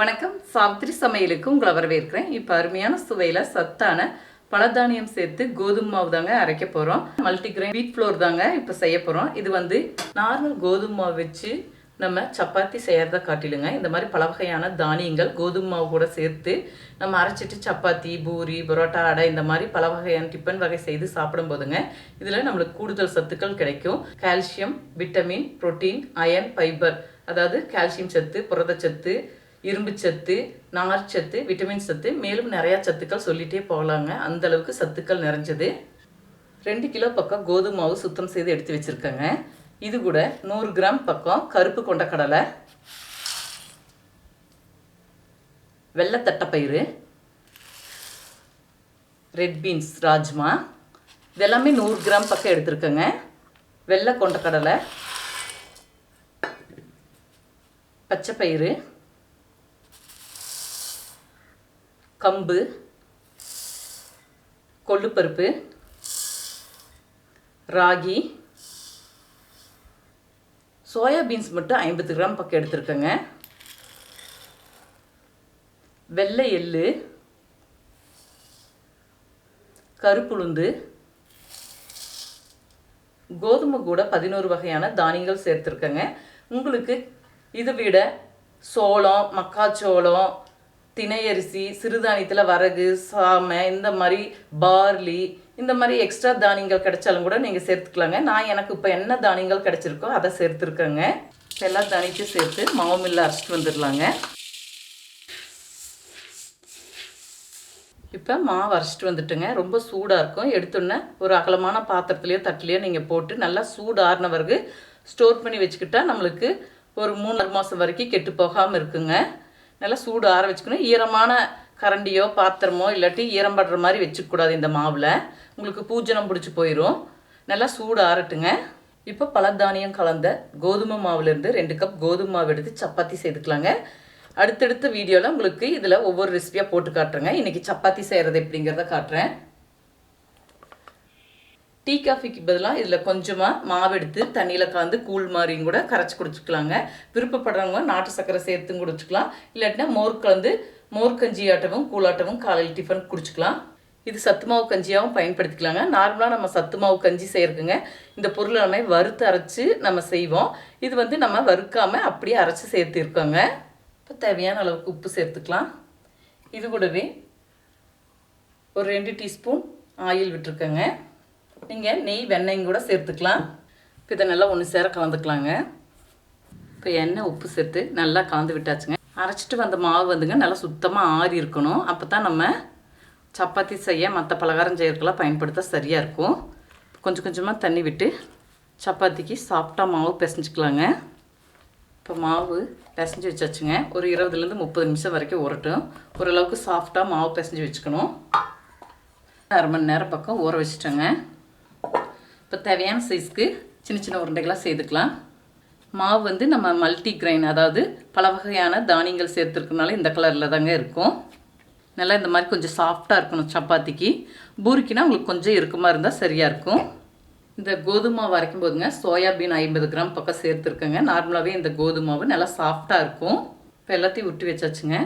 வணக்கம். சாவித்திரி சமையலுக்கு உங்களை வரவேற்கிறேன். இப்போ அருமையான சுவையில் சத்தான பழதானியம் சேர்த்து கோதுமை மாவு தாங்க அரைக்க போகிறோம் மல்டிகிரைன் வீட் ஃப்ளோர் தாங்க இப்போ செய்ய போகிறோம் இது வந்து நார்மல் கோதுமை மாவு வச்சு நம்ம சப்பாத்தி செய்கிறத காட்டிலுங்க. இந்த மாதிரி பல வகையான தானியங்கள் கோதுமை மாவு கூட சேர்த்து நம்ம அரைச்சிட்டு சப்பாத்தி பூரி பரோட்டா அடை இந்த மாதிரி பல வகையான டிஃபன் வகை செய்து சாப்பிடும் போதுங்க இதில் நம்மளுக்கு கூடுதல் சத்துக்கள் கிடைக்கும். Calcium vitamin protein iron fibre. அதாவது கால்சியம் சத்து புரதச்சத்து இரும்பு சத்து நார்ச்சத்து விட்டமின் சத்து மேலும் நிறையா சத்துக்கள் சொல்லிட்டே போகலாங்க. அந்த அளவுக்கு சத்துக்கள் நிறைஞ்சது. ரெண்டு கிலோ பக்கம் கோதுமை மாவு சுத்தம் செய்து எடுத்து வச்சுருக்கேங்க. இது கூட நூறு கிராம் பக்கம் கருப்பு கொண்ட கடலை வெள்ளை ரெட் பீன்ஸ் ராஜ்மா. இதெல்லாமே நூறு கிராம் பக்கம் எடுத்துருக்கேங்க. வெள்ளை கொண்ட கடலை பச்சைப்பயிறு கம்பு கொள்ளுப்பருப்பு ராகி சோயா பீன்ஸ் மட்டும் ஐம்பது கிராம் பக்கம் எடுத்துருக்கேங்க. வெள்ளை எள்ளு கருப்புளுந்து கோதுமை கூட பதினோரு வகையான தானியங்கள் சேர்த்துருக்கேங்க. உங்களுக்கு இதை விட சோளம் மக்காச்சோளம் திணையரிசி சிறுதானியத்தில் வரகு சாமை இந்த மாதிரி பார்லி இந்த மாதிரி எக்ஸ்ட்ரா தானியங்கள் கிடைச்சாலும் கூட நீங்கள் சேர்த்துக்கலாங்க. நான் எனக்கு இப்போ என்ன தானியங்கள் கிடைச்சிருக்கோ அதை சேர்த்துருக்கேங்க. எல்லா தானியத்தையும் சேர்த்து மாவுமில்ல அரைச்சிட்டு வந்துடலாங்க. இப்போ மாவு அரைச்சிட்டு வந்துட்டுங்க. ரொம்ப சூடாக இருக்கும். எடுத்தோன்னே ஒரு அகலமான பாத்திரத்துலையோ தட்டுலையோ நீங்கள் போட்டு நல்லா சூடு ஆறின பிறகு ஸ்டோர் பண்ணி வச்சுக்கிட்டா நம்மளுக்கு ஒரு மூணு மாதம் வரைக்கும் கெட்டு போகாமல் இருக்குங்க. நல்லா சூடு ஆற வச்சுக்கணும். ஈரமான கரண்டியோ பாத்திரமோ இல்லாட்டி ஈரம் படுற மாதிரி வச்சுக்கூடாது இந்த மாவில். உங்களுக்கு பூஜனம் பிடிச்சி போயிடும் நல்லா சூடு ஆறட்டுங்க. இப்போ பலதானியம் கலந்த கோதுமை மாவுலேருந்து ரெண்டு கப் கோதுமை மாவு எடுத்து சப்பாத்தி செய்துக்கலாங்க. அடுத்தடுத்த வீடியோவில் உங்களுக்கு இதில் ஒவ்வொரு ரெசிபியாக போட்டு காட்டுறேங்க. இன்றைக்கி சப்பாத்தி செய்கிறது எப்படிங்கிறத காட்டுறேன். டீ காஃபிக்கு பதிலாக இதில் கொஞ்சமாக மாவு எடுத்து தண்ணியில் கலந்து கூழ் மாதிரியும் கூட கரைச்சி குடிச்சிக்கலாங்க. விருப்பப்படுறவங்க நாட்டு சர்க்கரை சேர்த்தும் குடிச்சிக்கலாம். இல்லாட்டினா மோர் கலந்து மோர் கஞ்சி ஆட்டமும் கூழாட்டமும் காலையில் டிஃபன் குடிச்சிக்கலாம். இது சத்து மாவு கஞ்சியாகவும் பயன்படுத்திக்கலாங்க. நார்மலாக நம்ம சத்து மாவு கஞ்சி செய்யறதுங்க இந்த பொருளை நம்ம வறுத்து அரைச்சி நம்ம செய்வோம். இது வந்து நம்ம வறுக்காமல் அப்படியே அரைச்சி சேர்த்துருக்கோங்க. இப்போ தேவையான அளவுக்கு உப்பு சேர்த்துக்கலாம். இது கூடவே ஒரு ரெண்டு டீஸ்பூன் ஆயில் விட்டுருக்கேங்க. நீங்கள் நெய் வெண்ணெயும் கூட சேர்த்துக்கலாம். இப்போ இதை நல்லா ஒன்று சேர கலந்துக்கலாங்க. இப்போ எண்ணெய் உப்பு சேர்த்து நல்லா கலந்து விட்டாச்சுங்க. அரைச்சிட்டு வந்த மாவு வந்துங்க நல்லா சுத்தமாக ஆறி இருக்கணும். அப்போ தான் நம்ம சப்பாத்தி செய்ய மற்ற பலகாரம் செய்யறதுக்கெல்லாம் பயன்படுத்த சரியாக இருக்கும். கொஞ்சம் கொஞ்சமாக தண்ணி விட்டு சப்பாத்திக்கு சாஃப்டாக மாவு பிசைஞ்சிக்கலாங்க. இப்போ மாவு பிசைஞ்சு வச்சாச்சுங்க. ஒரு இருபதுலேருந்து முப்பது நிமிஷம் வரைக்கும் உரட்டும் ஓரளவுக்கு சாஃப்டாக மாவு பிசைஞ்சு வச்சுக்கணும். அரை மணி நேரம் பக்கம் ஊற வச்சுட்டேங்க. இப்போ தேவையான சைஸ்க்கு சின்ன சின்ன உருண்டைகளாக செய்துக்கலாம். மாவு வந்து நம்ம மல்டி கிரைன் அதாவது பல வகையான தானியங்கள் சேர்த்துருக்கனால இந்த கலரில் தாங்க இருக்கும். நல்லா இந்த மாதிரி கொஞ்சம் சாஃப்டாக இருக்கணும் சப்பாத்திக்கு. பூரிக்குனா உங்களுக்கு கொஞ்சம் இருக்கமாக இருந்தால் சரியாக இருக்கும். இந்த கோதுமை மாவு போதுங்க சோயாபீன் ஐம்பது கிராம் பக்கம் சேர்த்துருக்கேங்க. நார்மலாகவே இந்த கோதுமை மாவு நல்லா சாஃப்டாக இருக்கும். இப்போ எல்லாத்தையும் விட்டு வச்சாச்சுங்க.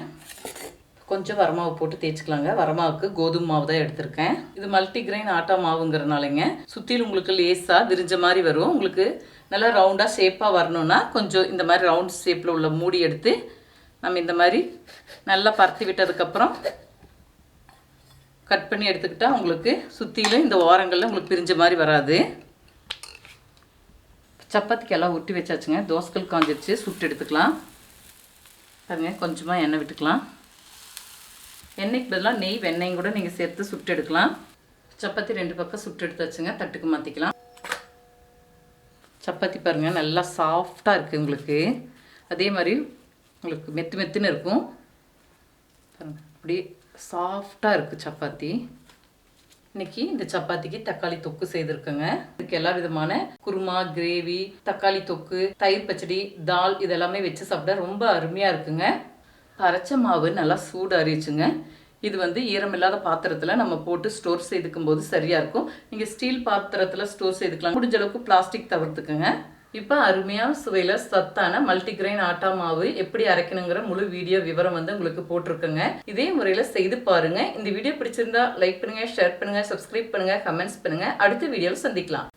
கொஞ்சம் வரமாவு போட்டு தேய்ச்சிக்கலாங்க. வரமாவுக்கு கோதுமை மாவு தான் எடுத்திருக்கேன். இது மல்டி கிரைன் ஆட்டா மாவுங்கிறனாலங்க. சுற்றிலும் உங்களுக்கு லேஸாக விரிஞ்ச மாதிரி வரும். உங்களுக்கு நல்லா ரவுண்டாக ஷேப்பாக வரணும்னா கொஞ்சம் இந்த மாதிரி ரவுண்ட் ஷேப்பில் உள்ள மூடி எடுத்து நம்ம இந்த மாதிரி நல்லா பரத்தி விட்டதுக்கப்புறம் கட் பண்ணி எடுத்துக்கிட்டால் உங்களுக்கு சுற்றிலும் இந்த ஓரங்களில் உங்களுக்கு பிரிஞ்ச மாதிரி வராது. சப்பாத்திக்கு எல்லாம் ஒட்டி வச்சாச்சுங்க. தோசைகள் காஞ்சிருச்சு. சுட்டு எடுத்துக்கலாம். பாருங்க கொஞ்சமாக எண்ணெய் விட்டுக்கலாம். எண்ணெய்க்கு பதிலாக நெய் வெண்ணெயும் கூட நீங்கள் சேர்த்து சுட்டு எடுக்கலாம். சப்பாத்தி ரெண்டு பக்கம் சுட்டு எடுத்தாச்சுங்க தட்டுக்கு மாற்றிக்கலாம் சப்பாத்தி பாருங்கள் நல்லா சாஃப்டாக இருக்குது உங்களுக்கு. அதே மாதிரி உங்களுக்கு மெத்து மெத்துன்னு இருக்கும். பாருங்கள் அப்படியே சாஃப்டாக இருக்குது சப்பாத்தி. இன்னைக்கு இந்த சப்பாத்திக்கு தக்காளி தொக்கு செய்திருக்கேங்க. இதுக்கு எல்லா விதமான குருமா கிரேவி தக்காளி தொக்கு தயிர் பச்சடி தால் இதெல்லாமே வச்சு சாப்பிட ரொம்ப அருமையாக இருக்குங்க. அரைச்ச மாவு நல்லா சூடு இது வந்து ஈரமில்லாத பாத்திரத்தில் நம்ம போட்டு ஸ்டோர் செய்துக்கும் போது சரியாக இருக்கும். நீங்கள் ஸ்டீல் பாத்திரத்தில் ஸ்டோர் செய்துக்கலாம். முடிஞ்ச அளவுக்கு பிளாஸ்டிக் தவிர்த்துக்குங்க. இப்போ அருமையான சுவையில் சத்தான மல்டிகிரெயின் ஆட்டா மாவு எப்படி அரைக்கணுங்கிற முழு வீடியோ விவரம் வந்து உங்களுக்கு போட்டிருக்கேங்க. இதே முறையில் செய்து பாருங்கள் இந்த வீடியோ பிடிச்சிருந்தா லைக் பண்ணுங்கள் ஷேர் பண்ணுங்கள் சப்ஸ்கிரைப் பண்ணுங்கள் கமெண்ட்ஸ் பண்ணுங்கள் அடுத்த வீடியோவில் சந்திக்கலாம்.